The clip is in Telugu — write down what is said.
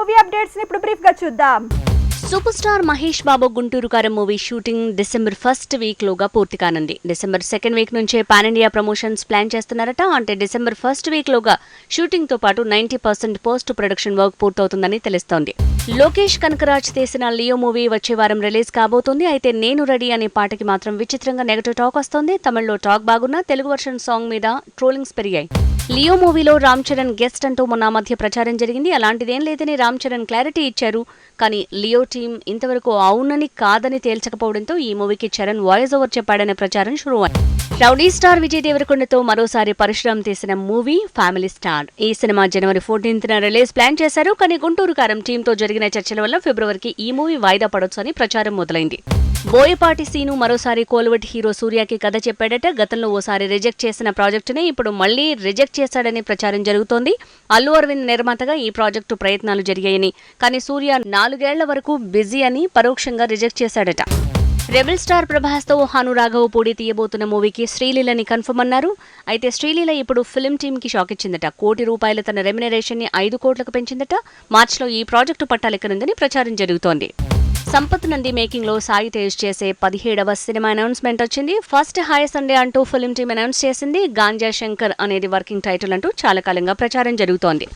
మూవీ అప్డేట్స్ని ఇప్పుడు బ్రీఫ్గా చూద్దాం. Super star Mahesh Babu Guntur Kaaram movie shooting December first week లోగా పూర్తి కానుంది. డిసెంబర్ సెకండ్ వీక్ నుంచే పాన్ ఇండియా ప్రమోషన్స్ ప్లాన్ చేస్తున్నారట. అంటే డిసెంబర్ ఫస్ట్ వీక్ లోగా షూటింగ్తో పాటు ninety percent post production work పూర్తవుతుందని తెలుస్తోంది. లోకేష్ కనకరాజ్ తీసిన లియో మూవీ వచ్చే వారం రిలీజ్ కాబోతుంది. అయితే నేను రెడీ అనే పాటకి మాత్రం విచిత్రంగా నెగటివ్ టాక్ వస్తోంది. తమిళ్ళో టాక్ బాగున్నా తెలుగు వర్షన్ సాంగ్ మీద ట్రోలింగ్స్ పెరిగాయి. లియో మూవీలో రామ్ చరణ్ గెస్ట్ అంటూ మొన్న మధ్య ప్రచారం జరిగింది. అలాంటిదేం లేదని రామ్ చరణ్ క్లారిటీ ఇచ్చారు. కానీ లియో టీం ఇంతవరకు అవునని కాదని తేల్చకపోవడంతో ఈ మూవీకి చరణ్ వాయిస్ ఓవర్ చెప్పాడనే ప్రచారం షురూ అయింది రౌడీ స్టార్ విజయ్ దేవరకొండతో మరోసారి పరశురామ్ తీసిన మూవీ ఫ్యామిలీ స్టార్. ఈ సినిమా జనవరి ఫోర్టీన్త్ రిలీజ్ ప్లాన్ చేశారు. కానీ గుంటూరు కారం టీంతో జరిగిన చర్చల వల్ల ఫిబ్రవరికి ఈ మూవీ వాయిదా పడొచ్చు అని ప్రచారం మొదలైంది. బోయపాటి సీను మరోసారి కోల్వట్ హీరో సూర్యకి కథ చెప్పాడట. గతంలో ఓసారి రిజెక్ట్ చేసిన ప్రాజెక్టునే ఇప్పుడు మళ్ళీ రిజెక్ట్ చేశాడని ప్రచారం జరుగుతోంది. అల్లు అరవింద్ నిర్మాతగా ఈ ప్రాజెక్టు ప్రయత్నాలు జరిగాయని కానీ సూర్య నాలుగేళ్ళ వరకు బిజీ అని పరోక్షంగా రిజెక్ట్ చేశాడట. రెబల్ స్టార్ ప్రభాస్తో హాను రాఘవ్ పూడి తీయబోతున్న మూవీకి శ్రీలీలని కన్ఫర్మ్ అన్నారు. అయితే శ్రీలీల ఇప్పుడు ఫిల్మ్ టీమ్కి షాక్ ఇచ్చిందట. కోటి రూపాయల తన రెమ్యునరేషన్ని ఐదు కోట్లకు పెంచిందట. మార్చిలో ఈ ప్రాజెక్టు పట్టాలెక్కనుందని ప్రచారం జరుగుతోంది. సంపత్ నంది మేకింగ్లో సాయి తేజ్ చేసే పదిహేడవ సినిమా అనౌన్స్మెంట్ వచ్చింది. ఫస్ట్ హాయ్ సండే అంటూ ఫిల్మ్ టీమ్ అనౌన్స్ చేసింది. గాంజా శంకర్ అనేది వర్కింగ్ టైటిల్ అంటూ చాలా కాలంగా ప్రచారం జరుగుతోంది.